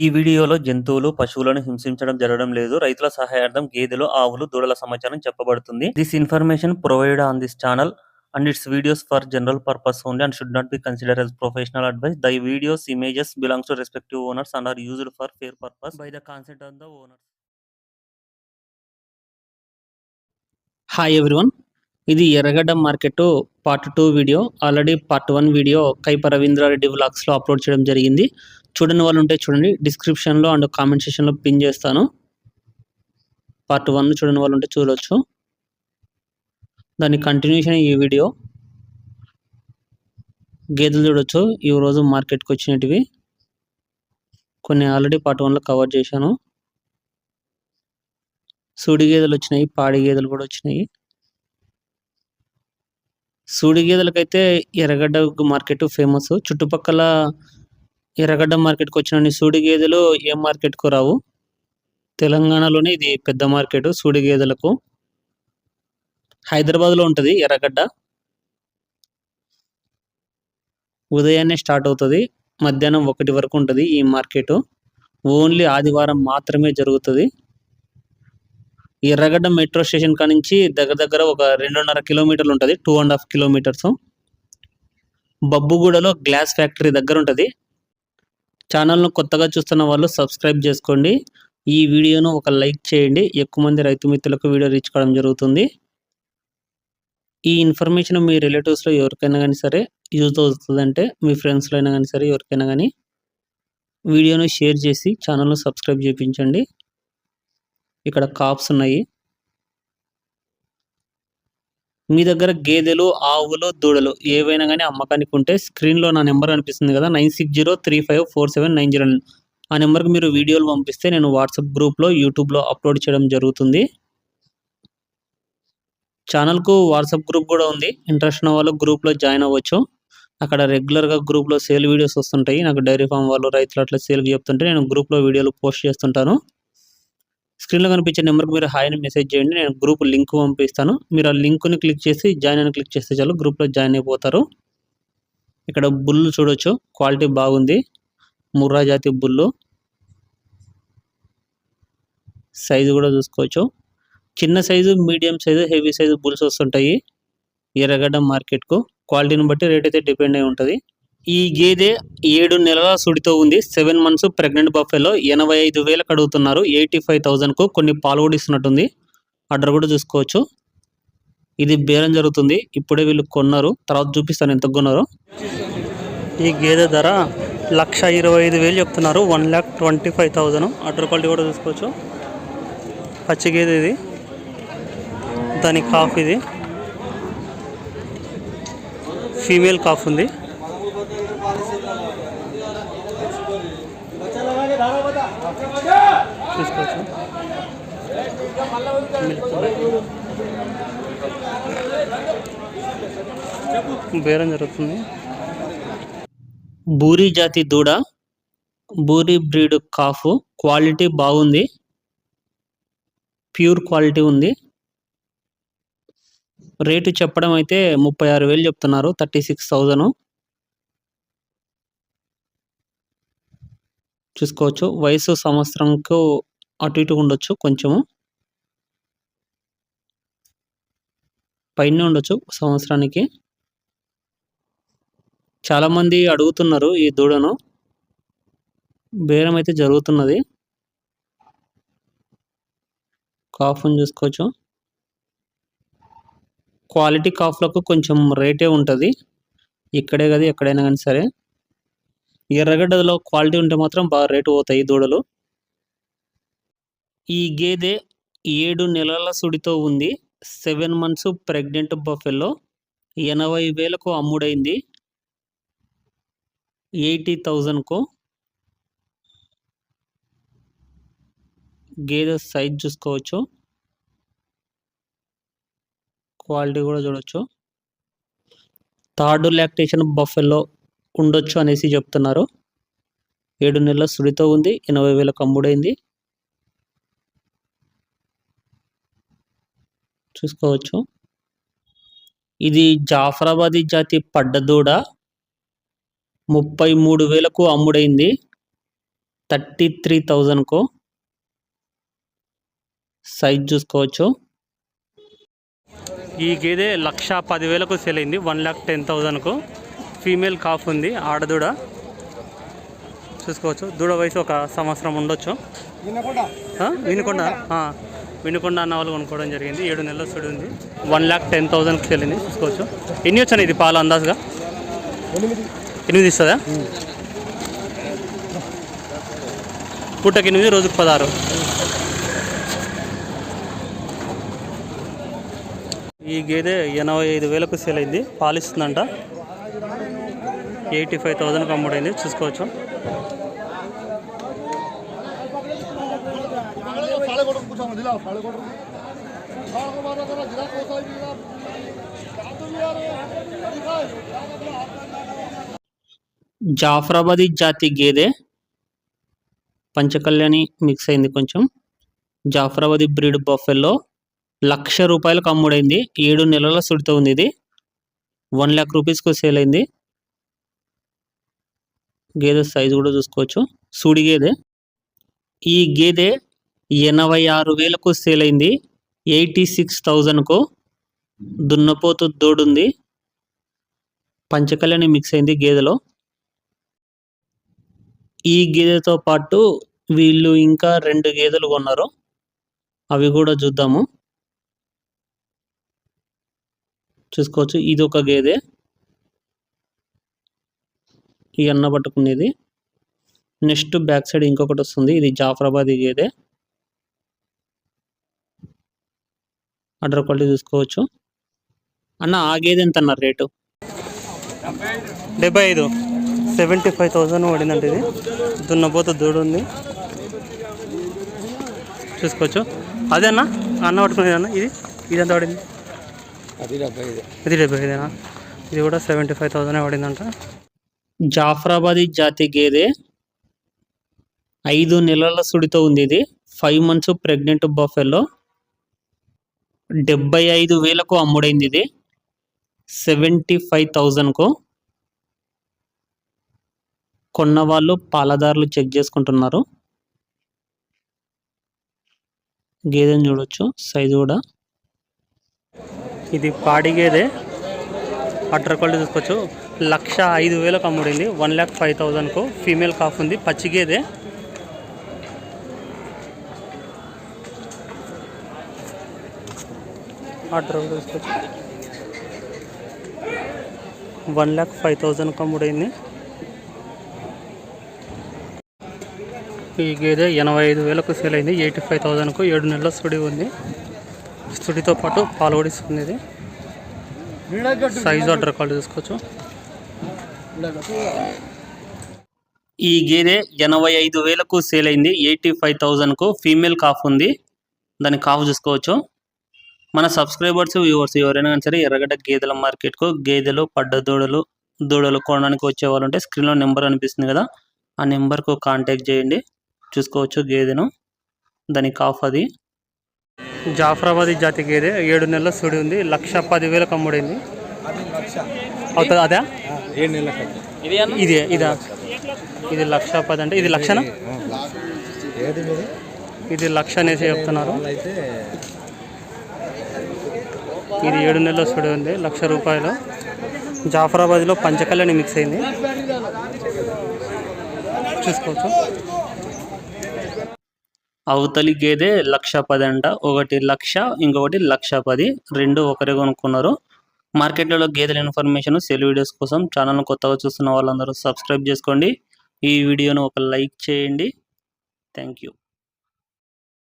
ఈ వీడియోలో జంతువులు, పశువులను హింసించడం జరగడం లేదు. రైతుల సహాయార్థం గేదెలు, ఆవులు, దూడల సమాచారం చెప్పబడుతుంది. This information provide on this channel and its videos for general purpose only and should not be consider as professional advice the videos images belongs to respective owners and are used for fair purpose by the consent of the owners hi everyone ఇది Erragadda market part two video already part one video Kaipa Ravindrareddy వ్లాగ్స్లో upload చేయడం జరిగింది. చూడని వాళ్ళు ఉంటే చూడండి. డిస్క్రిప్షన్లో and comment సెక్షన్లో pin చేస్తాను. పార్ట్ వన్ చూడని వాళ్ళు ఉంటే చూడవచ్చు దాని కంటిన్యూషన్ ఈ వీడియో గేదెలు చూడొచ్చు. ఈ రోజు మార్కెట్కి వచ్చినటివి. కొన్ని ఆల్రెడీ పార్ట్ వన్లో కవర్ చేశాను. సూడి గేదెలు వచ్చినాయి. పాడి గేదెలు కూడా వచ్చినాయి. సూడి గేదెలకైతే ఎర్రగడ్డ మార్కెట్ ఫేమస్ చుట్టుపక్కల ఎర్రగడ్డ మార్కెట్కి వచ్చిన సూడి గేదెలు ఏ మార్కెట్కు రావు. తెలంగాణలోనే ఇది పెద్ద మార్కెట్ సూడి గేదెలకు. హైదరాబాద్లో ఉంటుంది ఎర్రగడ్డ. ఉదయాన్నే స్టార్ట్ అవుతుంది మధ్యాహ్నం ఒకటి వరకు ఉంటుంది ఈ మార్కెట్. ఓన్లీ ఆదివారం మాత్రమే జరుగుతుంది. ఎర్రగడ్డ మెట్రో స్టేషన్ కాడ నుంచి దగ్గర దగ్గర ఒక రెండున్నర కిలోమీటర్లు ఉంటుంది టూ అండ్ హాఫ్ కిలోమీటర్స్. బబ్బుగూడలో గ్లాస్ ఫ్యాక్టరీ దగ్గర ఉంటుంది. ఛానల్ను కొత్తగా చూస్తున్న వాళ్ళు సబ్స్క్రైబ్ చేసుకోండి. ఈ వీడియోను ఒక లైక్ చేయండి. ఎక్కువ మంది రైతు మిత్రులకు వీడియో రీచ్ కావడం జరుగుతుంది. ఈ ఇన్ఫర్మేషన్ మీ రిలేటివ్స్లో ఎవరికైనా కానీ సరే యూజ్ అవుతుందంటే మీ ఫ్రెండ్స్లో అయినా కానీ సరే ఎవరికైనా కానీ వీడియోను షేర్ చేసి ఛానల్ను సబ్స్క్రైబ్ చేయించండి. ఇక్కడ కాప్స్ ఉన్నాయి. మీ దగ్గర గేదెలు ఆవులు దూడలు ఏవైనా కానీ అమ్మకానికి ఉంటే స్క్రీన్లో నా నెంబర్ అనిపిస్తుంది కదా nine six zero three five four seven nine zero ఆ నెంబర్కి మీరు వీడియోలు పంపిస్తే నేను వాట్సాప్ గ్రూప్లో యూట్యూబ్లో అప్లోడ్ చేయడం జరుగుతుంది. ఛానల్కు వాట్సాప్ గ్రూప్ కూడా ఉంది. ఇంట్రెస్ట్ ఉన్న వాళ్ళు గ్రూప్లో జాయిన్ అవ్వచ్చు. అక్కడ రెగ్యులర్గా గ్రూప్లో సేల్ వీడియోస్ వస్తుంటాయి. నాకు డైరీ ఫామ్ వాళ్ళు రైతులు అట్లా సేల్ చెప్తుంటే నేను గ్రూప్లో వీడియోలు పోస్ట్ చేస్తుంటాను. స్క్రీన్లో కనిపించే నెంబర్కి మీరు హాయ్ అని మెసేజ్ చేయండి. నేను గ్రూప్ లింక్ పంపిస్తాను. మీరు ఆ లింక్ని క్లిక్ చేసి జాయిన్ అని క్లిక్ చేస్తే చాలు గ్రూప్లో జాయిన్ అయిపోతారు. ఇక్కడ బుల్లు చూడొచ్చు. క్వాలిటీ బాగుంది. ముర్రా జాతి బుల్లు. సైజు కూడా చూసుకోవచ్చు. చిన్న size medium size heavy size bulls వస్తుంటాయి. ఎర్రగడ్డ మార్కెట్కు. క్వాలిటీని బట్టి రేట్ అయితే డిపెండ్ అయి ఉంటుంది. ఈ గేదె ఏడు నెలల సుడితో ఉంది. సెవెన్ మంత్స్ ప్రెగ్నెంట్ బఫెలో ఎనభై ఐదు వేలకు అడుగుతున్నారు. ఎయిటీ ఫైవ్ థౌజండ్కు కొన్ని పాలు కూడా ఇస్తున్నట్టుంది. ఆర్డర్ కూడా చూసుకోవచ్చు. ఇది బేరం జరుగుతుంది. ఇప్పుడే వీళ్ళు కొన్నారు. తర్వాత చూపిస్తాను ఎంత కొన్నారు. ఈ గేదె ధర లక్ష ఇరవై ఐదు వేలు చెప్తున్నారు. One lakh twenty five thousand order quality కూడా చూసుకోవచ్చు. పచ్చి గేదె ఇది. దాని కాఫ్ ఇది. ఫీమేల్ కాఫ్ ఉంది. చూసుకోవచ్చు బేరం జరుగుతుంది. బూరి జాతి దూడ బూరి బ్రీడ్ కాఫ్ క్వాలిటీ బాగుంది. ప్యూర్ క్వాలిటీ ఉంది. రేటు చెప్పడం అయితే ముప్పై ఆరు వేలు చెప్తున్నారు థర్టీ సిక్స్ థౌజండ్. చూసుకోవచ్చు. వయసు సంవత్సరంకు అటు ఇటు ఉండొచ్చు కొంచెము. పైన ఉండొచ్చు సంవత్సరానికి. చాలామంది అడుగుతున్నారు ఈ దూడను. బేరం అయితే జరుగుతున్నది. కాఫ్ని చూసుకోవచ్చు. క్వాలిటీ కాఫ్లకు కొంచెం రేటే ఉంటుంది. ఇక్కడే కదా ఎక్కడైనా కానీ సరే. ఎర్రగడ్డలో క్వాలిటీ ఉంటే మాత్రం బాగా రేటు పోతాయి దూడలు. ఈ గేదె ఏడు నెలల సుడితో ఉంది. సెవెన్ మంత్స్ ప్రెగ్నెంట్ బఫెల్లో ఎనభై వేలకు అమ్ముడైంది. ఎయిటీ థౌజండ్కు గేదె సైజ్ చూసుకోవచ్చు. క్వాలిటీ కూడా చూడొచ్చు. థర్డ్ లాక్టేషన్ బఫెల్లో ఉండొచ్చు అనేసి చెప్తున్నారు. ఏడు నెలల సుడితో ఉంది ఎనభై వేలకు అమ్ముడైంది చూసుకోవచ్చు. ఇది జాఫరాబాదీ జాతి పడ్డదూడ ముప్పై మూడు వేలకు అమ్ముడైంది. థర్టీ త్రీ థౌజండ్కు. సైజ్ చూసుకోవచ్చు. ఈ గేదె లక్ష పదివేలకు సెల్ అయింది వన్ ల్యాక్ టెన్ థౌజండ్కు. ఫీమేల్ కాఫ్ ఉంది ఆడదూడ. చూసుకోవచ్చు. దూడ వయసు ఒక సంవత్సరం ఉండొచ్చు? వినుకొండ. వినుకొండ? అన్న వాళ్ళు కొనుక్కోవడం జరిగింది. ఏడు నెలల సుడి ఉంది. వన్ ల్యాక్ టెన్ థౌజండ్కి వెళ్ళింది. చూసుకోవచ్చు. ఎన్ని వచ్చాను ఇది పాలు అందాజుగా? ఎనిమిది. ఇస్తుందా? పూటకి ఎనిమిది రోజుకు పదహారు. ఈ గేదె ఎనభై ఐదు వేలకు సేల్ అయింది. పాలిస్తుందంట. ఎయిటీ ఫైవ్ థౌజండ్కి అమ్ముడైంది. చూసుకోవచ్చు. జాఫరాబాదీ జాతి గేదె పంచకళ్యాణి మిక్స్ అయింది కొంచెం. జాఫరాబాదీ బ్రీడ్ బఫెల్లో లక్ష రూపాయలకు అమ్ముడైంది. ఏడు నెలల సుడితో ఉంది ఇది. వన్ ల్యాక్ రూపీస్కు సేల్ అయింది. గేదె సైజు కూడా చూసుకోవచ్చు. సూడి గేదె. ఈ గేదె ఎనభై ఆరు వేలకు సేల్ అయింది. ఎయిటీ సిక్స్ థౌజండ్కు దున్నపోతు దోడుంది. పంచకళ్యాణి మిక్స్ అయింది గేదెలో. ఈ గేదెతో పాటు వీళ్ళు ఇంకా రెండు గేదెలు కొన్నారు. అవి కూడా చూద్దాము. చూసుకోవచ్చు. ఇది ఒక గేదె. ఈ అన్న పట్టుకునేది. నెక్స్ట్ బ్యాక్ సైడ్ ఇంకొకటి వస్తుంది. ఇది జాఫరాబాదీ గేదె అడ్డర్ క్వాలిటీ చూసుకోవచ్చు. అన్న ఆ గేదె ఎంత అన్నారు రేటు? డెబ్బై ఐదు. సెవెంటీ ఫైవ్ థౌజండ్ పడిందంట ఇది. దున్నపోత దూడు ఉంది. చూసుకోవచ్చు. అదే అన్న? అన్న పట్టుకునేది అన్న? ఇది? ఇది ఎంత పడింది? అది డెబ్బై ఐదు. ఇది డెబ్బై ఐదేనా? ఇది కూడా సెవెంటీ ఫైవ్ థౌజండ్ పడిందంట. జాఫరాబాదీ జాతి గేదె. ఐదు నెలల సుడితో ఉంది ఇది ఫైవ్ మంత్స్ ప్రెగ్నెంట్ బఫెల్లో డెబ్బై ఐదు వేలకు అమ్ముడైంది ఇది సెవెంటీ ఫైవ్ థౌజండ్కు. కొన్న వాళ్ళు పాలదారులు చెక్ చేసుకుంటున్నారు. గేదెని చూడొచ్చు. సైజు కూడా. ఇది పాడి గేదె. అటర్ క్వాలిటీ చూసుకోవచ్చు. లక్ష ఐదు వేలకు అమ్ముడింది వన్ ల్యాక్ ఫైవ్ థౌజండ్కు ఫీమేల్ కాఫ్ ఉంది. పచ్చి ఆర్డర్ అటర్ వన్ ల్యాక్ ఫైవ్ థౌజండ్కి అమ్ముడైంది ఈ గేదె ఎనభై ఐదు వేలకు సేల్ అయింది. ఎయిటీ ఫైవ్ థౌజండ్కు ఏడు నెలల సుడి ఉంది. సుడితో పాటు పాలు ఓడిస్తుంది ఇది. సైజు ఆర్డర్ కాల్ చూసుకోవచ్చు ఈ గేదె ఎనభై ఐదు వేలకు సేల్ అయింది. ఎయిటీ ఫైవ్ థౌజండ్కు ఫీమేల్ కాఫ్ ఉంది. దాని కాఫ్ చూసుకోవచ్చు. మన సబ్స్క్రైబర్స్ వ్యూవర్స్ ఎవరైనా కానీ సరే ఎర్రగడ్డ గేదెల మార్కెట్కు గేదెలు పడ్డ దూడలు దూడలు కొనడానికి వచ్చే వాళ్ళు ఉంటే స్క్రీన్లో నెంబర్ అనిపిస్తుంది కదా ఆ నెంబర్కు కాంటాక్ట్ చేయండి. చూసుకోవచ్చు గేదెను. దాని కాఫ్ అది. జాఫరాబాదీ జాతి గేదె ఏడు నెలల సుడి ఉంది. లక్ష పది వేలకు అమ్ముడైంది అవుతుంది అదే? ఏడు నెలల ఇది ఇదా ఇది. లక్ష పది అంటే ఇది లక్షనా? ఇది లక్ష అనేసి చెప్తున్నారు. ఇది ఏడు నెలల సుడి ఉంది లక్ష రూపాయలు. జాఫరాబాద్లో పంచకళ్యాణి మిక్స్ అయింది. చూసుకోవచ్చు. అవతలి గేదె లక్ష పది అంట ఒకటి లక్ష ఇంకొకటి లక్ష పది రెండు ఒకరే కొనుక్కున్నారు. మార్కెట్లలో గేదెల ఇన్ఫర్మేషన్ సెల్ వీడియోస్ కోసం ఛానల్ను కొత్తగా చూస్తున్న వాళ్ళందరూ సబ్స్క్రైబ్ చేసుకోండి. ఈ వీడియోను ఒక లైక్ చేయండి. Thank you.